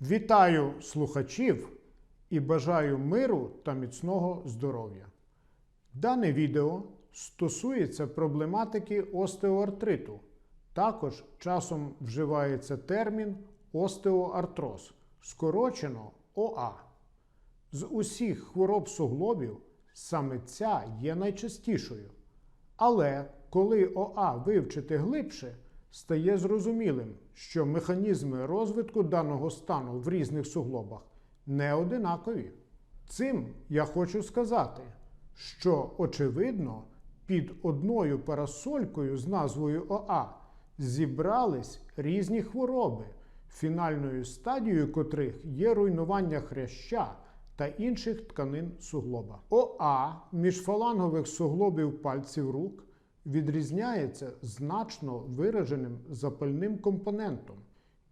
Вітаю слухачів і бажаю миру та міцного здоров'я. Дане відео стосується проблематики остеоартриту. Також часом вживається термін остеоартроз, скорочено ОА. З усіх хвороб суглобів саме ця є найчастішою. Але коли ОА вивчити глибше, стає зрозумілим, що механізми розвитку даного стану в різних суглобах не одинакові. Цим я хочу сказати, що очевидно під одною парасолькою з назвою ОА зібрались різні хвороби, фінальною стадією котрих є руйнування хряща та інших тканин суглоба. ОА міжфалангових суглобів пальців рук відрізняється значно вираженим запальним компонентом,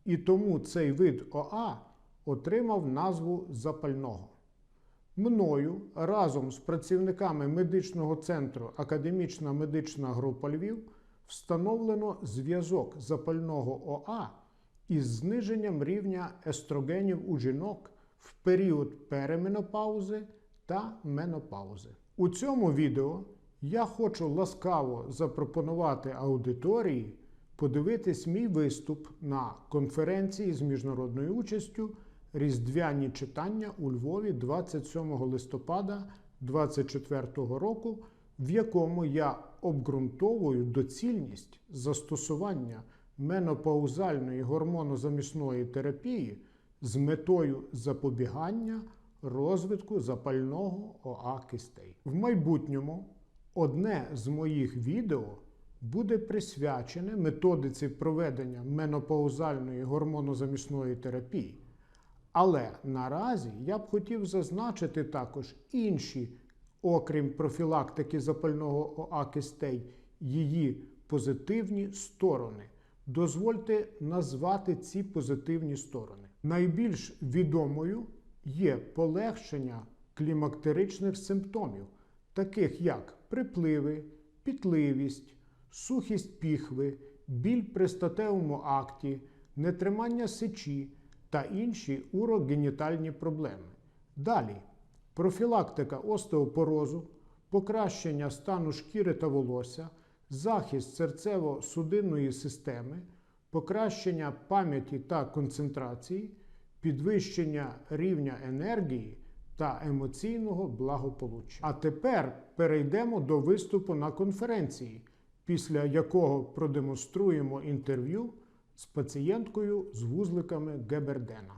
і тому цей вид ОА отримав назву запального. Мною разом з працівниками медичного центру Академічна медична група Львів встановлено зв'язок запального ОА із зниженням рівня естрогенів у жінок в період переменопаузи та менопаузи. У цьому відео я хочу ласкаво запропонувати аудиторії подивитись мій виступ на конференції з міжнародною участю Різдвяні читання у Львові 27 листопада 2024 року, в якому я обґрунтовую доцільність застосування менопаузальної гормонозамісної терапії з метою запобігання розвитку запального ОА кистей. В майбутньому одне з моїх відео буде присвячене методиці проведення менопаузальної гормонозамісної терапії. Але наразі я б хотів зазначити також інші, окрім профілактики запального ОА кистей, її позитивні сторони. Дозвольте назвати ці позитивні сторони. Найбільш відомою є полегшення клімактеричних симптомів, таких як припливи, пітливість, сухість піхви, біль при статевому акті, нетримання сечі та інші урогенітальні проблеми. Далі профілактика остеопорозу, покращення стану шкіри та волосся, захист серцево-судинної системи, покращення пам'яті та концентрації, підвищення рівня енергії та емоційного благополуччя. А тепер перейдемо до виступу на конференції, після якого продемонструємо інтерв'ю з пацієнткою з вузликами Гебердена.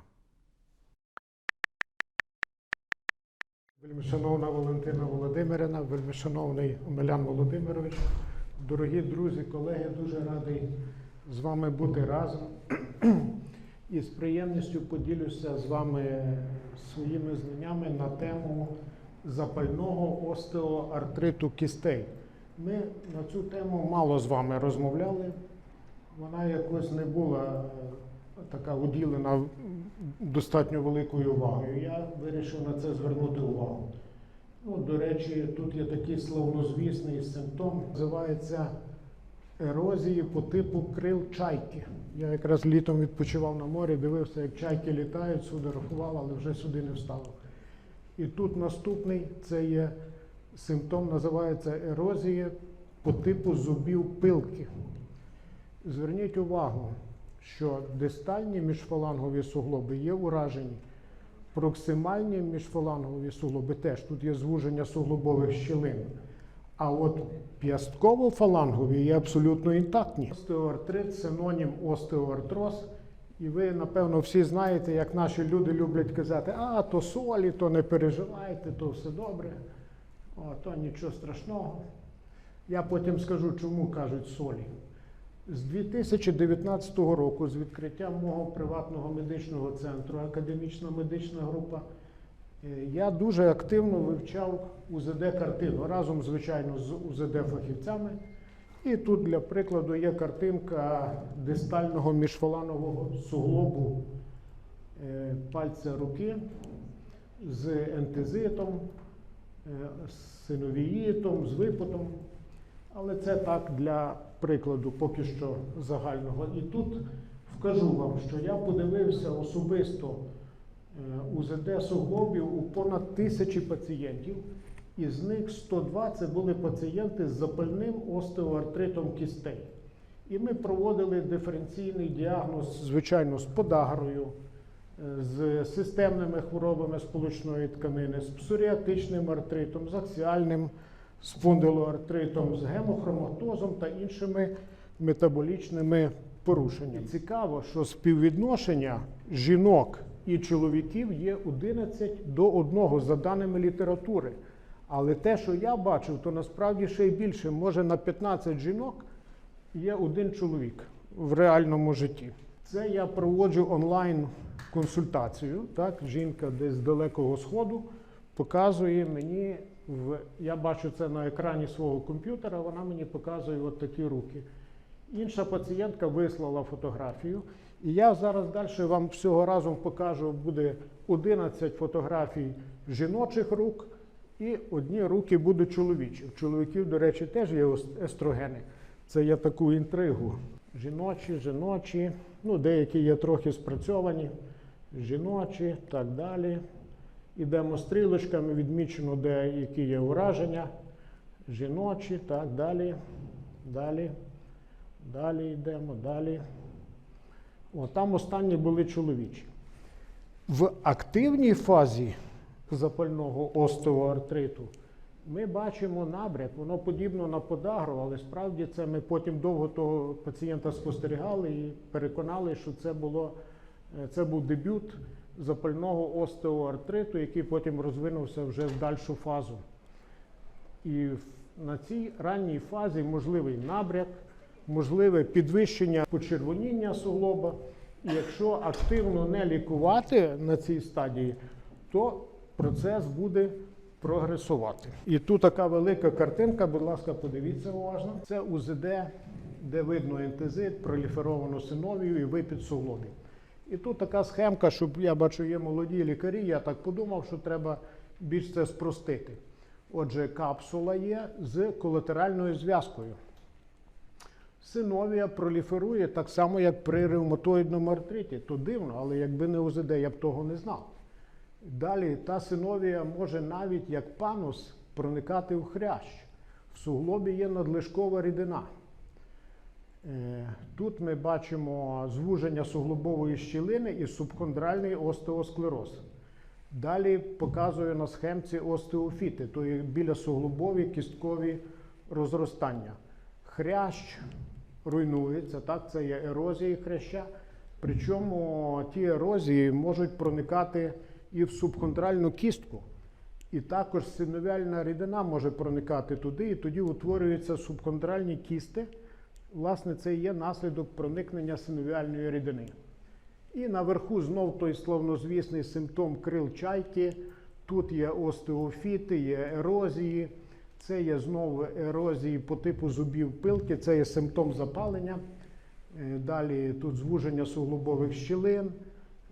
Вельмишановна Валентина Володимирівна, вельмишановний Омелян Володимирович, дорогі друзі, колеги, дуже радий з вами бути разом. І з приємністю поділюся з вами своїми знаннями на тему запального остеоартриту кістей. Ми на цю тему мало з вами розмовляли. Вона якось не була е, така уділена достатньо великою увагою. Я вирішив на це звернути увагу. Ну, до речі, тут є такий славнозвісний симптом, називається ерозії по типу крил чайки. Я якраз літом відпочивав на морі, дивився, як чайки літають, сюди рахував, але вже сюди не встало. І тут наступний це є симптом, називається ерозія по типу зубів пилки. Зверніть увагу, що дистальні міжфалангові суглоби є уражені, проксимальні міжфалангові суглоби теж тут є звуження суглобових щілин. А от п'ястково-фалангові є абсолютно інтактні. Остеоартрит синонім остеоартроз. І ви, напевно, всі знаєте, як наші люди люблять казати, а то солі, то не переживайте, то все добре, о, то нічого страшного. Я потім скажу, чому кажуть солі. З 2019 року, з відкриттям мого приватного медичного центру, академічна медична група, я дуже активно вивчав УЗД-картину разом, звичайно, з УЗД-фахівцями. І тут для прикладу є картинка дистального міжфаланового суглобу е, пальця руки з ентезитом, е, з синовіїтом, з випотом. Але це так для прикладу поки що загального. І тут Вкажу вам, що я подивився особисто е, УЗД суглобів у понад тисячі пацієнтів, із них 102 це були пацієнти з запальним остеоартритом кістей. І ми проводили диференційний діагноз, звичайно, з подагрою, е, з системними хворобами сполучної тканини, з псоріатичним артритом, з аксіальним спондилоартритом, з гемохроматозом та іншими метаболічними порушеннями. Цікаво, що співвідношення жінок і чоловіків є 11 до 1 за даними літератури. Але те, що я бачив, то насправді ще й більше. Може на 15 жінок є один чоловік в реальному житті. Це я проводжу онлайн консультацію. Так, жінка десь з далекого сходу показує мені в я бачу це на екрані свого комп'ютера. Вона мені показує от такі руки. Інша пацієнтка вислала фотографію. І я зараз далі вам всього разом покажу, буде 11 фотографій жіночих рук, і одні руки будуть чоловічі. У чоловіків, до речі, теж є естрогени. Це є таку інтригу. Жіночі, жіночі, ну деякі є трохи спрацьовані, жіночі, так далі. Ідемо стрілочками, відмічено, де які є ураження. Жіночі, так далі. Далі. Далі йдемо, далі. О, там останні були чоловічі. В активній фазі запального остеоартриту ми бачимо набряк, воно подібно на подагру, але справді це ми потім довго того пацієнта спостерігали і переконали, що це, було, е, це був дебют запального остеоартриту, який потім розвинувся вже в дальшу фазу. І на цій ранній фазі можливий набряк, можливе підвищення почервоніння суглоба. І якщо активно не лікувати на цій стадії, то процес буде прогресувати. І тут така велика картинка, будь ласка, подивіться уважно. Це УЗД, де видно ентезит, проліферовану синовію і випід суглобів. І тут така схемка, щоб я бачу, є молоді лікарі. Я так подумав, що треба більш це спростити. Отже, капсула є з колатеральною зв'язкою. Синовія проліферує так само, як при ревматоїдному артриті. То дивно, але якби не УЗД, я б того не знав. Далі та синовія може навіть як панус проникати в хрящ. В суглобі є надлишкова рідина. Е, Тут ми бачимо звуження суглобової щілини і субхондральний остеосклероз. Далі показую на схемці остеофіти, то є біля суглобові кісткові розростання. Хрящ руйнується, так, це є ерозії хряща. Причому ті ерозії можуть проникати і в субхондральну кістку. І також синовіальна рідина може проникати туди, і тоді утворюються субхондральні кісти. Власне, це і є наслідок проникнення синовіальної рідини. І наверху знов той славнозвісний симптом крил чайки. Тут є остеофіти, є ерозії. Це є знову ерозії по типу зубів пилки, це є симптом запалення. Е, Далі тут звуження суглобових щілин,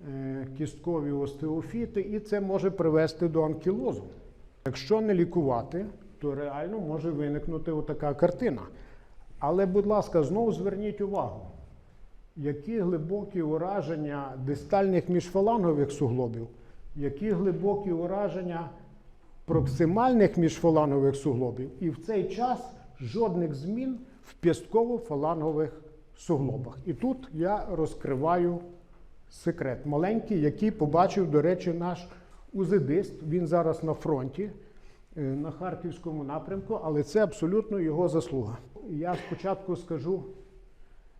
е, кісткові остеофіти, і це може привести до анкілозу. Якщо не лікувати, то реально може виникнути отака картина. Але, будь ласка, знову зверніть увагу, які глибокі ураження дистальних міжфалангових суглобів, які глибокі ураження проксимальних міжфалангових суглобів, і в цей час жодних змін в п'ястково-фалангових суглобах. І тут я розкриваю секрет маленький, який побачив, до речі, наш узидист. Він зараз на фронті е, на харківському напрямку, але це абсолютно його заслуга. Я спочатку скажу,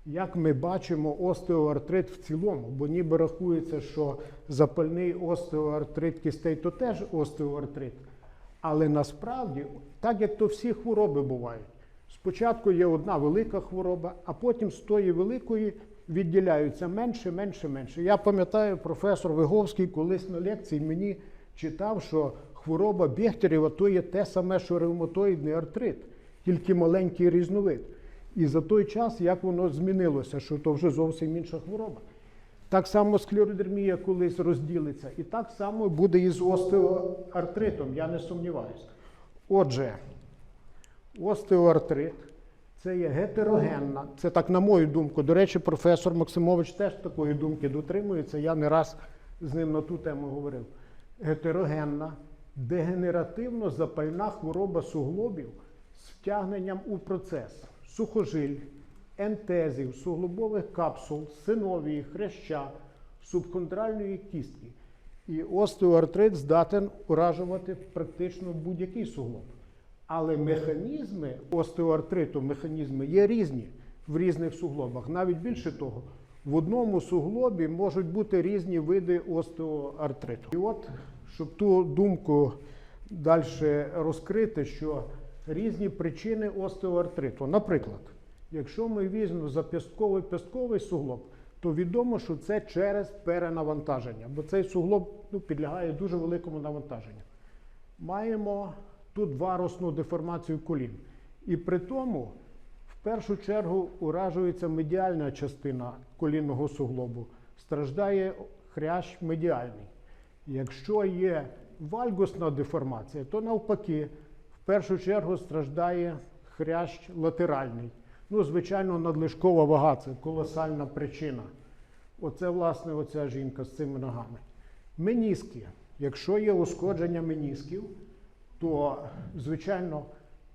як ми бачимо остеоартрит в цілому, бо ніби рахується, що запальний остеоартрит кістей то теж остеоартрит. Але насправді, так як то всі хвороби бувають, спочатку є одна велика хвороба, а потім з тої великої відділяються менше, менше, менше. Я пам'ятаю, професор Виговський колись на лекції мені читав, що хвороба Бехтерєва то є те саме, що ревматоїдний артрит, тільки маленький різновид. І за той час, як воно змінилося, що то вже зовсім інша хвороба. Так само склеродермія колись розділиться. І так само буде і з остеоартритом, я не сумніваюся. Отже, остеоартрит це є гетерогенна. Це так, на мою думку. До речі, професор Максимович теж такої думки дотримується. Я не раз з ним на ту тему говорив. Гетерогенна, дегенеративно запальна хвороба суглобів з втягненням у процес сухожиль, ентезів, суглобових капсул, синовії, хряща, субхондральної кістки. І остеоартрит здатен уражувати практично будь-який суглоб. Але механізми остеоартриту, механізми є різні в різних суглобах. Навіть більше того, в одному суглобі можуть бути різні види остеоартриту. І от, щоб ту думку далі розкрити, що різні причини остеоартриту. Наприклад, якщо ми візьмемо зап'ястковий п'ястковий суглоб, то відомо, що це через перенавантаження, бо цей суглоб ну, підлягає дуже великому навантаженню. Маємо тут варусну деформацію колін. І при тому, в першу чергу, уражується медіальна частина колінного суглобу, страждає хрящ медіальний. Якщо є вальгусна деформація, то навпаки, в першу чергу страждає хрящ латеральний. Ну, звичайно, надлишкова вага це колосальна причина. Оце, власне, оця жінка з цими ногами. Меніски. Якщо є ушкодження менісків, то, звичайно,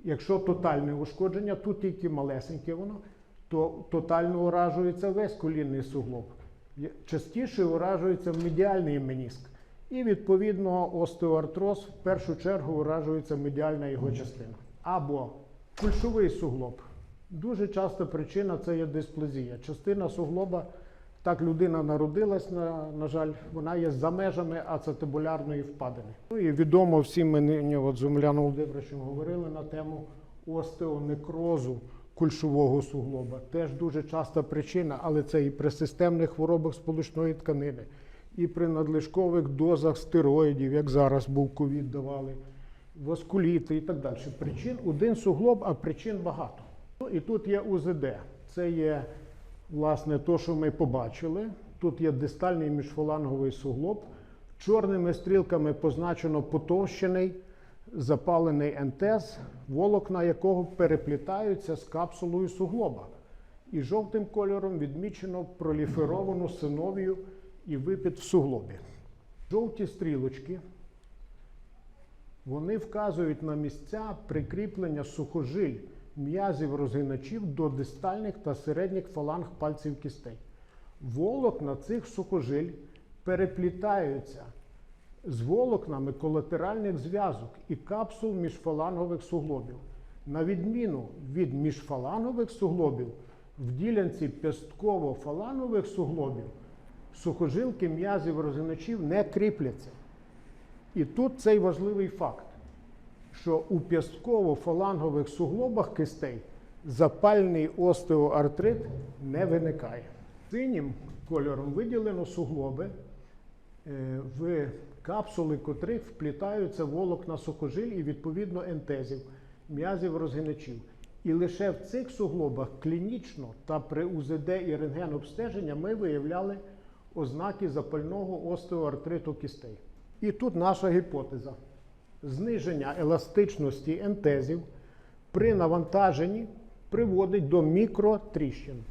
якщо тотальне ушкодження, тут тільки малесеньке воно, то тотально уражується весь колінний суглоб. Частіше уражується медіальний меніск. І, відповідно, остеоартроз в першу чергу уражується медіальна його частина. Або кульшовий суглоб. Дуже часто причина це є дисплазія. Частина суглоба, так людина народилась, на, на жаль, вона є за межами ацетибулярної впадини. Ну і відомо всім ми нині от з Володимировичем говорили на тему остеонекрозу кульшового суглоба. Теж дуже часта причина, але це і при системних хворобах сполучної тканини, і при надлишкових дозах стероїдів, як зараз був ковід давали, воскуліти і так далі. Причин один суглоб, а причин багато. Ну, і тут є УЗД. Це є власне то, що ми побачили. Тут є дистальний міжфаланговий суглоб. Чорними стрілками позначено потовщений запалений ентез, волокна якого переплітаються з капсулою суглоба. І жовтим кольором відмічено проліферовану синовію і випід в суглобі. Жовті стрілочки вони вказують на місця прикріплення сухожиль м'язів розгиначів до дистальних та середніх фаланг пальців кістей. Волокна цих сухожиль переплітаються з волокнами колатеральних зв'язок і капсул міжфалангових суглобів. На відміну від міжфалангових суглобів, в ділянці п'ястково-фалангових суглобів сухожилки м'язів розгиначів не кріпляться. І тут цей важливий факт, що у п'ястково-фалангових суглобах кистей запальний остеоартрит не виникає. Синім кольором виділено суглоби, е, в капсули котрих вплітаються волокна сухожиль і відповідно ентезів, м'язів розгиначів. І лише в цих суглобах клінічно та при УЗД і рентген-обстеження ми виявляли ознаки запального остеоартриту кістей. І тут наша гіпотеза. Зниження еластичності ентезів при навантаженні приводить до мікротріщин.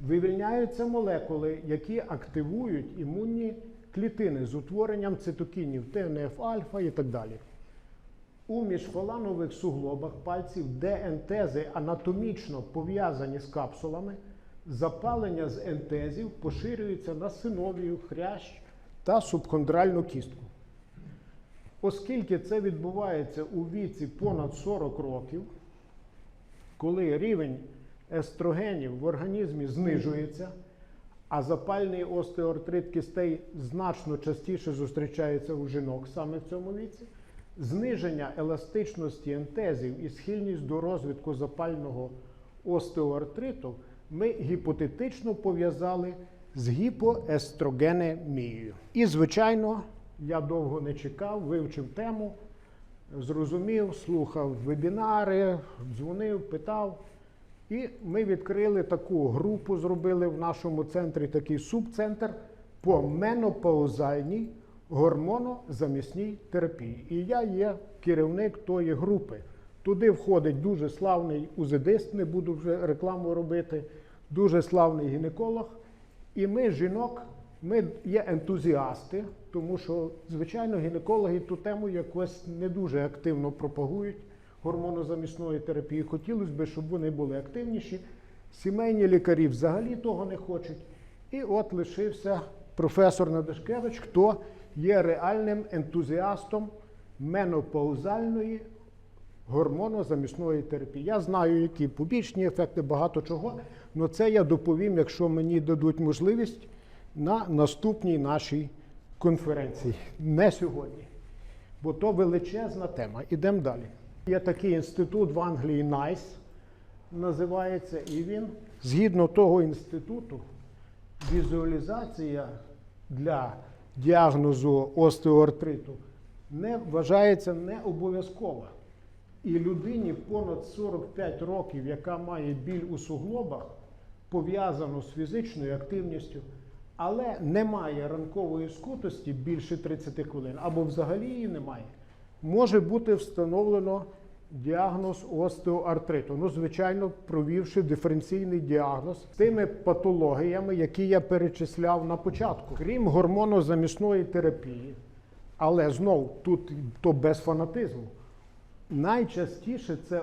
Вивільняються молекули, які активують імунні клітини з утворенням цитокінів ТНФ-альфа і так далі. У міжфаланових суглобах пальців, де ентези анатомічно пов'язані з капсулами, запалення з ентезів поширюється на синовію, хрящ та субхондральну кістку. Оскільки це відбувається у віці понад 40 років, коли рівень естрогенів в організмі знижується, а запальний остеоартрит кістей значно частіше зустрічається у жінок саме в цьому віці, зниження еластичності ентезів і схильність до розвитку запального остеоартриту ми гіпотетично пов'язали з гіпоестрогенемією. І, звичайно, я довго не чекав, вивчив тему, зрозумів, слухав вебінари, дзвонив, питав. І ми відкрили таку групу, зробили в нашому центрі такий субцентр по менопаузальній гормонозамісній терапії. І я є керівник тої групи. Туди входить дуже славний УЗДист, не буду вже рекламу робити, дуже славний гінеколог. І ми, жінок, ми є ентузіасти, тому що, звичайно, гінекологи ту тему якось не дуже активно пропагують гормонозамісної терапії. Хотілося б, щоб вони були активніші. Сімейні лікарі взагалі того не хочуть. І от лишився професор Надашкевич, хто є реальним ентузіастом менопаузальної гормонозамісної терапії. Я знаю, які побічні ефекти, багато чого. але це я доповім, якщо мені дадуть можливість на наступній нашій конференції. Не сьогодні. Бо то величезна тема. Ідемо далі. Є такий інститут в Англії NICE, називається, і він, згідно того інституту, візуалізація для діагнозу остеоартриту не вважається не обов'язкова. І людині понад 45 років, яка має біль у суглобах, пов'язану з фізичною активністю, але немає ранкової скутості більше 30 хвилин, або взагалі її немає, може бути встановлено діагноз остеоартриту. Ну, звичайно, провівши диференційний діагноз з тими патологіями, які я перечисляв на початку. Крім гормонозамісної терапії, але знов тут то без фанатизму. Найчастіше це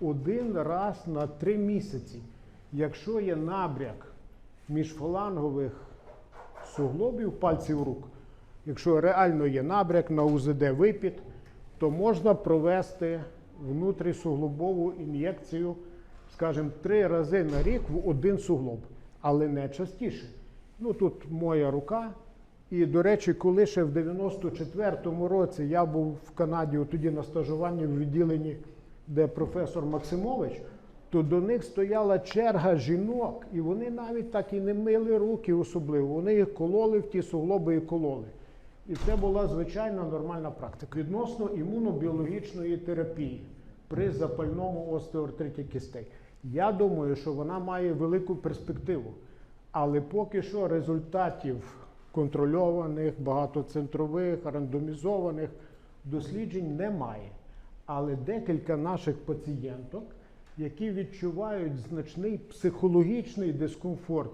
один раз на три місяці. Якщо є набряк міжфалангових суглобів пальців рук, якщо реально є набряк на УЗД випід, то можна провести внутрісуглобову ін'єкцію, скажімо, три рази на рік в один суглоб, але не частіше. Ну тут моя рука. І, до речі, коли ще в 94-му році я був в Канаді тоді на стажуванні в відділенні, де професор Максимович, то до них стояла черга жінок, і вони навіть так і не мили руки особливо. Вони їх кололи в ті суглоби і кололи. І це була звичайна нормальна практика. Відносно імунобіологічної терапії при запальному остеоартриті кістей. Я думаю, що вона має велику перспективу. Але поки що результатів контрольованих, багатоцентрових, рандомізованих досліджень немає. Але декілька наших пацієнток, які відчувають значний психологічний дискомфорт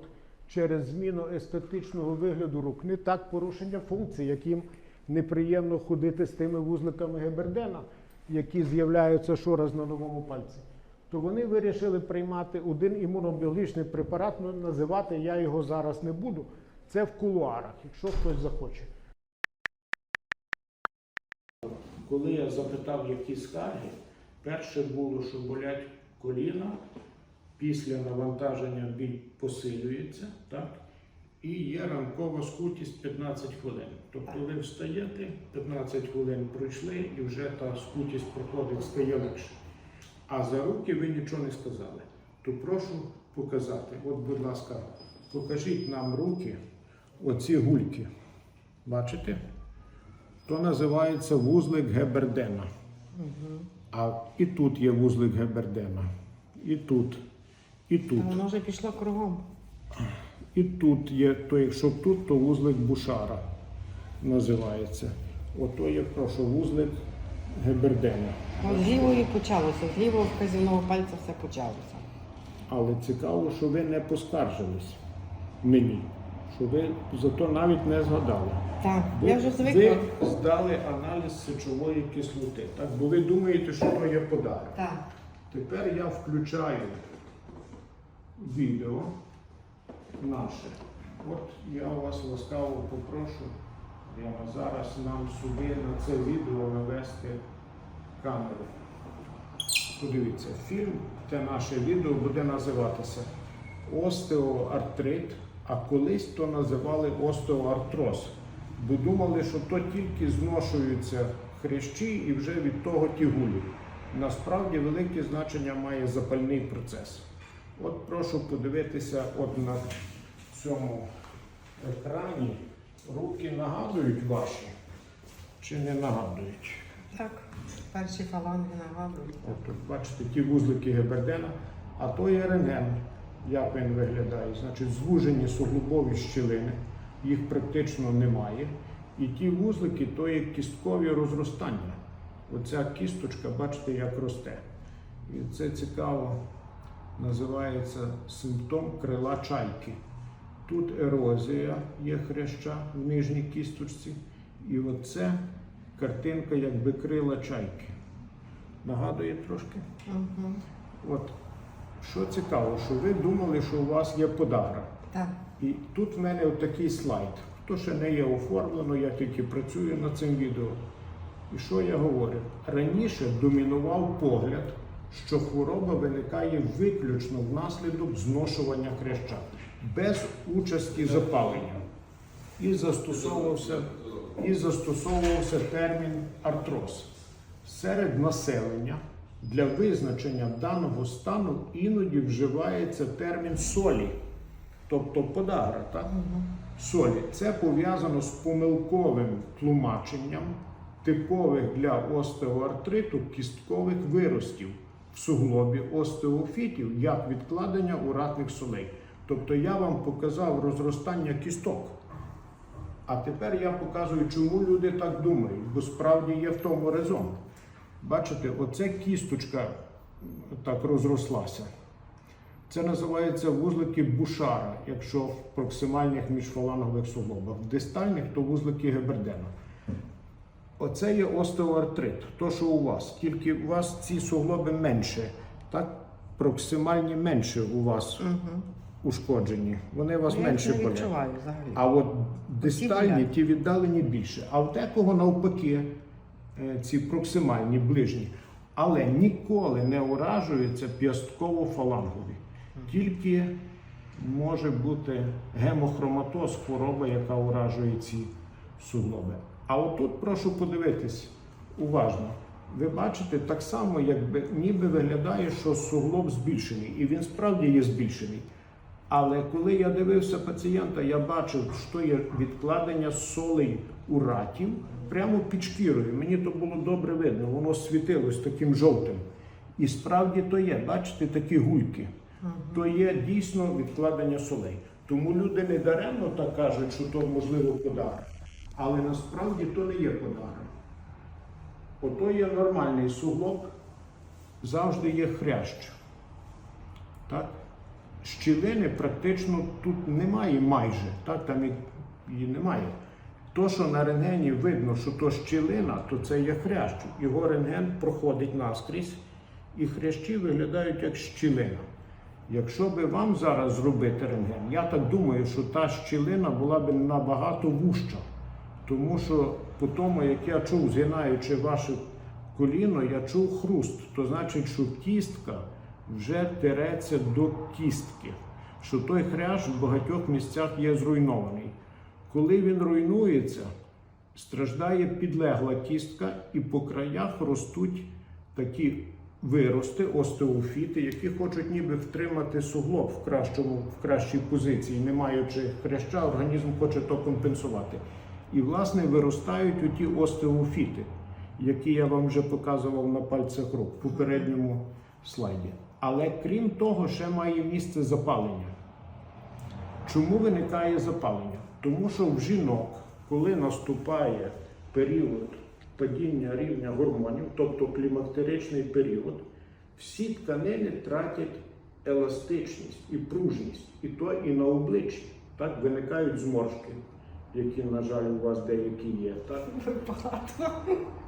через зміну естетичного вигляду рук, не так порушення функцій, яким неприємно ходити з тими вузликами Гебердена, які з'являються щораз на новому пальці, то вони вирішили приймати один імунобіологічний препарат, але називати я його зараз не буду. Це в кулуарах, якщо хтось захоче. Коли я запитав, які скарги, перше було, що болять коліна, після навантаження біль посилюється, так? і є ранкова скутість 15 хвилин. Тобто ви встаєте, 15 хвилин пройшли і вже та скутість проходить, стає легше. А за руки ви нічого не сказали. То прошу показати. От, будь ласка, покажіть нам руки, оці гульки. Бачите? То називається вузлик Гебердена. А і тут є вузлик Гебердена. І тут, і тут. Та Воно вже пішло кругом. І тут є, то якщо тут, то вузлик Бушара називається. Ото є, прошу, вузлик Гебердена. От з лівої почалося, з лівого вказівного пальця все почалося. Але цікаво, що ви не поскаржились мені, що ви зато навіть не згадали. Так, Бо я вже ви здали аналіз сечової кислоти, так? бо ви думаєте, що то є подарок. Так. Тепер я включаю відео наше. От я вас ласкаво попрошу прямо зараз нам сюди на це відео навести камеру. Подивіться, фільм, те наше відео буде називатися Остеоартрит, а колись то називали остеоартроз. Бо думали, що то тільки зношуються хрящі і вже від того ті гулі. Насправді велике значення має запальний процес. От прошу подивитися от на цьому екрані. Руки нагадують ваші чи не нагадують? Так. Перші фаланги нагадують. От бачите ті вузлики Гебердена, а то є рентген, як він виглядає. Значить, звужені суглобові щілини, їх практично немає. І ті вузлики то є кісткові розростання. оця кісточка, бачите, як росте. І це цікаво, називається симптом крила чайки. Тут ерозія є хряща в нижній кісточці, і оце картинка якби крила чайки. Нагадує трошки? Угу. От що цікаво, що ви думали, що у вас є подагра. Так. І тут в мене такий слайд. Хто ще не є оформлено, я тільки працюю над цим відео. І що я говорю? Раніше домінував погляд, що хвороба виникає виключно внаслідок зношування хряща, без участі запалення. І застосовувався, і застосовувався термін артроз. Серед населення для визначення даного стану іноді вживається термін солі, тобто подагра. Так? Солі. Це пов'язано з помилковим тлумаченням типових для остеоартриту кісткових виростів в суглобі остеофітів як відкладення уратних солей. Тобто я вам показав розростання кісток. А тепер я показую, чому люди так думають, бо справді є в тому резон. Бачите, оце кісточка так розрослася. Це називається вузлики бушара, якщо в проксимальних міжфалангових суглобах. В дистальних то вузлики гебердена. Оце є остеоартрит, то, що у вас. Тільки у вас ці суглоби менше, так? Проксимальні менше у вас Угу. ушкоджені. Вони у вас я менше болять. відчуваю взагалі. А от дистальні, ті віддалені більше. А в декого навпаки, ці проксимальні, ближні. Але ніколи не уражуються п'ястково-фалангові. Тільки може бути гемохроматоз, хвороба, яка уражує ці суглоби. А отут прошу подивитись уважно. Ви бачите, так само, якби ніби виглядає, що суглоб збільшений, і він справді є збільшений. Але коли я дивився пацієнта, я бачив, що є відкладення солей уратів прямо під шкірою. Мені то було добре видно, воно світилось таким жовтим. І справді то є, бачите, такі гульки. То є дійсно відкладення солей. Тому люди не даремно так кажуть, що то можливо подагра. Але насправді то не є подагра. Ото є нормальний суглоб, завжди є хрящ. Так? Щілини практично тут немає майже, так? там і- її немає. То, що на рентгені видно, що то щілина, то це є хрящ. Його рентген проходить наскрізь, і хрящі виглядають як щілина. Якщо би вам зараз зробити рентген, я так думаю, що та щілина була б набагато вужча. Тому що по тому, як я чув, згинаючи ваше коліно, я чув хруст. То значить, що кістка вже тереться до кістки, що той хрящ в багатьох місцях є зруйнований. Коли він руйнується, страждає підлегла кістка, і по краях ростуть такі вирости, остеофіти, які хочуть ніби втримати суглоб в кращому, в кращій позиції, не маючи хряща, організм хоче то компенсувати. І, власне, виростають оті остеофіти, які я вам вже показував на пальцях рук в попередньому слайді. Але крім того, ще має місце запалення. Чому виникає запалення? Тому що в жінок, коли наступає період падіння рівня гормонів, тобто клімактеричний період, всі тканини тратять еластичність і пружність, і то і на обличчі. Так виникають зморшки, які, на жаль, у вас деякі є. Так?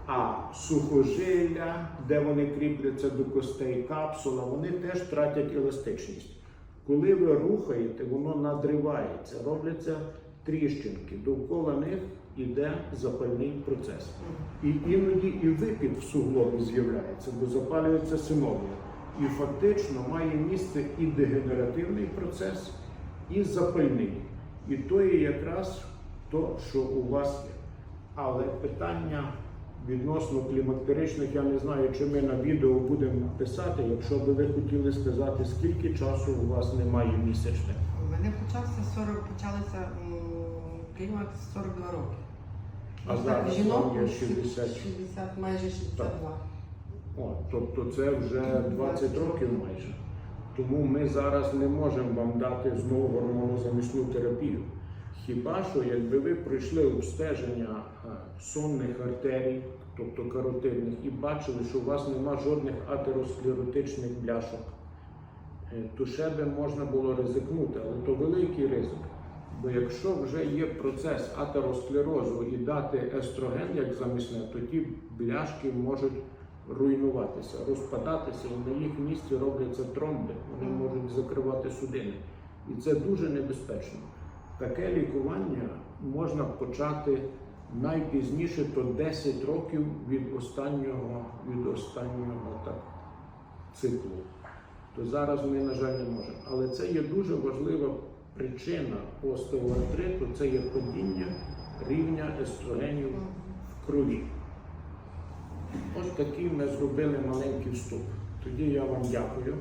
А сухожилля, де вони кріпляться до костей, капсула, вони теж тратять еластичність. Коли ви рухаєте, воно надривається, робляться тріщинки. Довкола них іде запальний процес. І іноді і випік в суглобі з'являється, бо запалюється синовія. І фактично має місце і дегенеративний процес, і запальний. І то є якраз то, що у вас є. Але питання відносно клімактеричних, я не знаю, чи ми на відео будемо писати, якщо би ви хотіли сказати, скільки часу у вас немає місячних. У мене почався 40, почалися м, 42 роки. А Ну, зараз жінок є 60, 60. майже 62. О, тобто це вже 20 років майже. Тому ми зараз не можемо вам дати знову гормонозамісну терапію. Хіба що якби ви пройшли обстеження е, сонних артерій, тобто каротидних, і бачили, що у вас нема жодних атеросклеротичних бляшок, е, то ще би можна було ризикнути, але то великий ризик. Бо якщо вже є процес атеросклерозу і дати естроген як замісне, то ті бляшки можуть руйнуватися, розпадатися, і на їх місці робляться тромби, вони можуть закривати судини. І це дуже небезпечно. Таке лікування можна почати найпізніше то 10 років від останнього, від останнього так, циклу. То зараз ми, на жаль, не можемо. Але це є дуже важлива причина остеоартриту, це є падіння рівня естрогенів в крові. Ось такий ми зробили маленький вступ. Тоді я вам дякую.